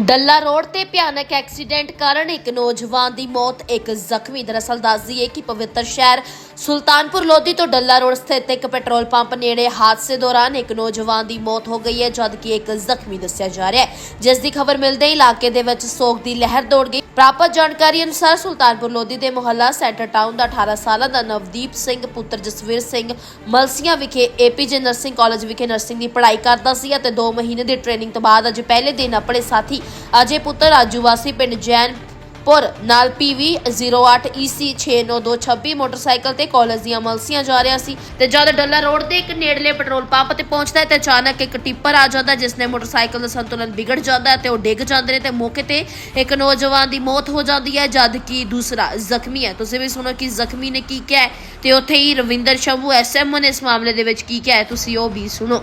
Dalla road ਤੇ ਭਿਆਨਕ accident ਕਾਰਨ ਇੱਕ ਨੌਜਵਾਨ ਦੀ ਮੌਤ ਇੱਕ ਜ਼ਖਮੀ। ਦਰਅਸਲ ਦੱਸਦੀ ਹੈ ਕਿ ਪਵਿੱਤਰ ਸ਼ਹਿਰ ਸੁਲਤਾਨਪੁਰ ਲੋਧੀ ਤੋਂ ਡੱਲਾ ਰੋਡ ਸਥਿਤ ਇੱਕ ਪੈਟਰੋਲ ਪੰਪ ਨੇੜੇ ਹਾਦਸੇ ਦੌਰਾਨ ਇੱਕ ਨੌਜਵਾਨ ਦੀ ਮੌਤ ਹੋ ਗਈ ਹੈ, ਜਦਕਿ ਇੱਕ ਜ਼ਖਮੀ ਦੱਸਿਆ ਜਾ ਰਿਹਾ ਹੈ। ਜਿਸ ਦੀ ਖਬਰ ਮਿਲਦੇ ਹੀ ਇਲਾਕੇ ਦੇ ਵਿੱਚ ਸੋਗ ਦੀ ਲਹਿਰ ਦੌੜ ਗਈ। ਪ੍ਰਾਪਤ ਜਾਣਕਾਰੀ ਅਨੁਸਾਰ ਸੁਲਤਾਨਪੁਰ ਲੋਧੀ ਦੇ ਮੁਹੱਲਾ ਸੈਂਟਰ ਟਾਊਨ ਦਾ 18 ਸਾਲਾਂ ਦਾ ਨਵਦੀਪ ਸਿੰਘ, ਪੁੱਤਰ ਜਸਵੀਰ ਸਿੰਘ ਮਲਸੀਆਂ ਵਿਖੇ ਏਪੀਜੇ ਨਰਸਿੰਗ ਕਾਲਜ ਵਿਖੇ ਨਰਸਿੰਗ ਦੀ ਪੜ੍ਹਾਈ ਕਰਦਾ ਸੀ ਅਤੇ 2 ਮਹੀਨੇ ਦੀ ਟ੍ਰੇਨਿੰਗ ਤੋਂ ਬਾਅਦ ਅੱਜ ਪਹਿਲੇ ਦਿਨ ਆਪਣੇ ਸਾਥੀ ਅਜੇ ਪੁੱਤਰ ਰਾਜੂ ਵਾਸੀ ਪਿੰਡ ਜੈਨਪੁਰ ਨਾਲ PV 08 EC 69226 ਮੋਟਰਸਾਈਕਲ ਤੇ ਕਾਲਜ ਦੀਆਂ ਮਲਸੀਆਂ ਜਾ ਰਿਹਾ ਸੀ ਤੇ ਜਦ ਡੱਲਾ ਰੋਡ ਦੇ ਇੱਕ ਨੇੜਲੇ ਪੈਟਰੋਲ ਪੰਪ ਤੇ ਪਹੁੰਚਦਾ ਹੈ ਤੇ ਅਚਾਨਕ ਇੱਕ ਟਿੱਪਰ ਆ ਜਾਂਦਾ ਜਿਸ ਨੇ ਮੋਟਰਸਾਈਕਲ ਦਾ ਸੰਤੁਲਨ ਵਿਗੜ ਜਾਂਦਾ ਹੈ ਤੇ ਉਹ ਡਿੱਗ ਜਾਂਦੇ ਨੇ ਤੇ ਮੌਕੇ ਤੇ ਇੱਕ ਨੌਜਵਾਨ ਦੀ ਮੌਤ ਹੋ ਜਾਂਦੀ ਹੈ ਜਦ ਕਿ ਦੂਸਰਾ ਜ਼ਖਮੀ ਹੈ। ਤੁਸੀਂ ਵੀ ਸੁਣੋ ਕਿ ਜ਼ਖਮੀ ਨੇ ਕੀ ਕਿਹਾ ਤੇ ਉੱਥੇ ਹੀ ਰਵਿੰਦਰ ਸ਼ੰਭੂ ਐਸਐਮਓ ਨੇ ਇਸ ਮਾਮਲੇ ਦੇ ਵਿੱਚ ਕੀ ਕਿਹਾ ਹੈ ਤੁਸੀਂ ਉਹ ਵੀ ਸੁਣੋ।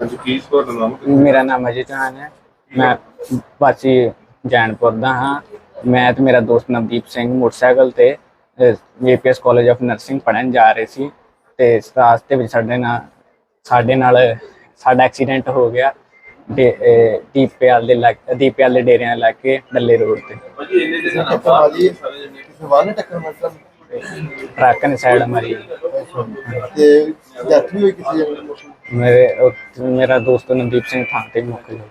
ਹਾਂਜੀ ਕੀ ਤੁਹਾਡਾ ਨਾਮ? ਮੇਰਾ ਨਾਮ ਅਜੇ ਚੌਹਾਨ ਹੈ। ਮੈਂ ਵਾਸੀ ਜੈਨਪੁਰ ਦਾ ਹਾਂ। ਮੈਂ ਤੇ ਮੇਰਾ ਦੋਸਤ ਨਵਦੀਪ ਸਿੰਘ ਮੋਟਰਸਾਈਕਲ ਤੇ ਜੀਪੀਐਸ ਕਾਲਜ ਆਫ ਨਰਸਿੰਗ ਪੜ੍ਹਨ ਜਾ ਰਹੇ ਸੀ ਤੇ ਇਸ ਰਾਸਤੇ ਵਿੱਚ ਸਾਡੇ ਨਾਲ ਸਾਡੇ ਨਾਲ ਸਾਡਾ ਐਕਸੀਡੈਂਟ ਹੋ ਗਿਆ ਤੇ ਦੀਪਿਆਲ ਦੇ ਲੱਗ ਦੀਪਿਆਲ ਦੇ ਡੇਰਿਆਂ ਲੱਗ ਕੇ ਡੱਲੇ ਰੋਡ ਤੇ। ਭਾਜੀ ਇੰਨੇ ਨਾਲ ਮਾਰੀ ਕਿਸੇ ਵਾਰ ਨੇ ਟੱਕਰ ਮਾਰੀ ਟਰੱਕ ਨੇ ਸਾਈਡ ਮਾਰੀ। ਤੇ ਡੈਥ ਵੀ ਹੋਈ ਕਿਸੇ ਦੀ? ਮੇਰੇ ਉਹ- ਮੇਰਾ ਦੋਸਤ ਨਵਦੀਪ ਸਿੰਘ ਥਾਂ ਤੇ ਮੁੱਕ ਗਿਆ।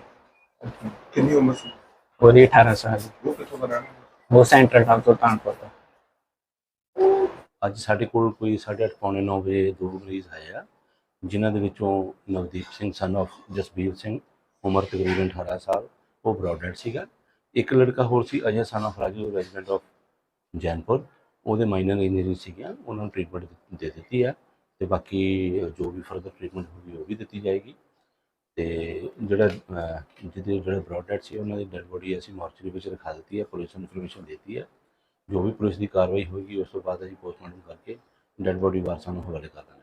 ਕਿੰਨੀ ਉਮਰ ਸੀ? ਉਹਦੀ 18 ਸਾਲ ਉਹ ਕਿੱਥੋਂ ਦਾ ਰਹਿਣ ਉਹ ਸੈਂਟਰਲ ਟਾਊਨ ਸੁਲਤਾਨਪੁਰ ਦਾ ਅੱਜ ਸਾਡੇ ਕੋਲ ਕੋਈ 8:30 ਪੌਣੇ 9 ਵਜੇ ਦੋ ਮਰੀਜ਼ ਆਏ ਆ ਜਿਨ੍ਹਾਂ ਦੇ ਵਿੱਚੋਂ ਨਵਦੀਪ ਸਿੰਘ ਸਨ of ਜਸਬੀਰ ਸਿੰਘ ਉਮਰ ਤਕਰੀਬਨ 18 ਸਾਲ ਉਹ ਬ੍ਰੌਡਡ ਸੀਗਾ। ਇੱਕ ਲੜਕਾ ਹੋਰ ਸੀ Ajay son of Raju resident of Jainpur. ਉਹਦੇ ਮਾਈਨਰ ਇੰਜਰੀ ਸੀਗੀਆਂ ਉਹਨਾਂ ਨੂੰ ਟ੍ਰੀਟਮੈਂਟ ਦੇ ਦਿੱਤੀ ਆ ਤੇ ਬਾਕੀ ਜੋ ਵੀ ਫਰਦਰ ਟ੍ਰੀਟਮੈਂਟ ਹੋਊਗੀ ਉਹ ਵੀ ਦਿੱਤੀ ਜਾਏਗੀ। ਤੇ ਜਿਹੜਾ ਅਹ, ਜਿਹਦੇ ਜਿਹੜੇ ਬ੍ਰੌਡਡ ਸੀ ਉਹਨਾਂ ਦੀ ਡੈਡ ਬੋਡੀ ਅਸੀਂ ਮੋਰਚਰੀ ਵਿੱਚ ਰਖਾ ਦਿੱਤੀ ਹੈ ਪੁਲਿਸ ਨੂੰ ਇਨਫੋਰਮੇਸ਼ਨ ਦਿੱਤੀ ਹੈ। ਜੋ ਵੀ ਪੁਲਿਸ ਦੀ ਕਾਰਵਾਈ ਹੋਏਗੀ ਉਸ ਤੋਂ ਬਾਅਦ ਅਸੀਂ ਪੋਸਟਮਾਰਟਮ ਕਰਕੇ ਡੈਡ ਬੋਡੀ ਵਾਰਸਾਂ ਨੂੰ ਹਵਾਲੇ ਕਰ ਦਾਂਗੇ।